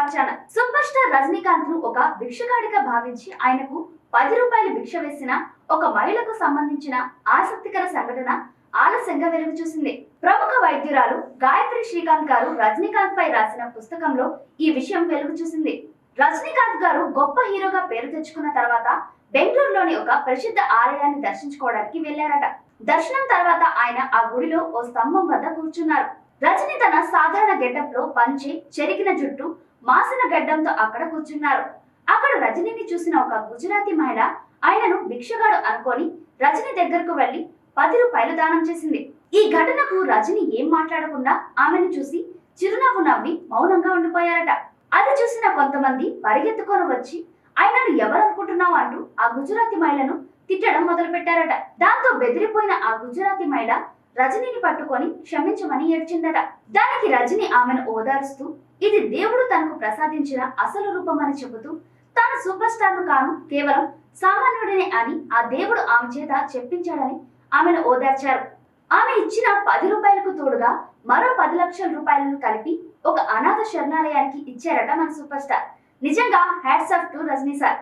Star channel super star రజనీకాంత్ను ఒక భిక్షగాడిగా భావించి ఆయనకు పది రూపాయలు భిక్ష వేసిన ఒక మహిళకు సంబంధించిన ఆసక్తికర సంఘటన ఆలస్యంగా వెలుగు చూసింది. ప్రముఖ వైద్యురాలు గాయత్రి శ్రీకాంత్ గారు రజనీకాంత్ పై రాసిన పుస్తకంలో ఈ విషయం వెలుగు చూసింది. రజనీకాంత్ గారు గొప్ప హీరోగా పేరు తెచ్చుకున్న తర్వాత బెంగళూరులోని ఒక ప్రసిద్ధ ఆలయాన్ని దర్శించుకోవడానికి వెళ్ళారట దర్శనం తర్వాత ఆయన ఆ గుడిలో ఓ స్తంభం వద్ద కూర్చున్నారు. రజని తన సాధారణ గెటప్లో పంచి చెరిగిన జుట్టు మాసిన గడ్డంతో అక్కడ కూర్చున్నారు. అక్కడ రజనీని చూసిన ఒక గుజరాతీ మహిళ ఆయనను భిక్షగాడు అనుకొని రజని దగ్గరకు వెళ్ళి పది రూపాయలు దానం చేసింది. ఈ ఘటనకు రజని ఏం మాట్లాడకుండా ఆమెను చూసి చిరునవ్వు నవ్వి మౌనంగా ఉండిపోయారట. అది చూసిన కొంతమంది పరిగెత్తుకొని వచ్చి ఆయనను ఎవరనుకుంటున్నావు? అంటూ ఆ గుజరాతీ మహిళను తిట్టడం మొదలు పెట్టారట దాంతో బెదిరిపోయిన ఆ గుజరాతీ మహిళ రజనీని పట్టుకొని క్షమించమని ఏడ్చిందట. దానికి రజని ఆమెను ఓదారుస్తూ ఇది దేవుడు తనకు ప్రసాదించిన అసలు రూపమని చెబుతూ తాను సూపర్ స్టార్ను కాను కేవలం సామాన్యుడినే అని ఆ దేవుడు ఆమె చేత చెప్పించాడని ఆమెను ఓదార్చారు. ఆమె ఇచ్చిన పది రూపాయలకు తోడుగా మరో పది లక్షల రూపాయలను కలిపి ఒక అనాథ శరణాలయానికి ఇచ్చారట మన సూపర్ స్టార్. నిజంగా hats off to Rajini sir.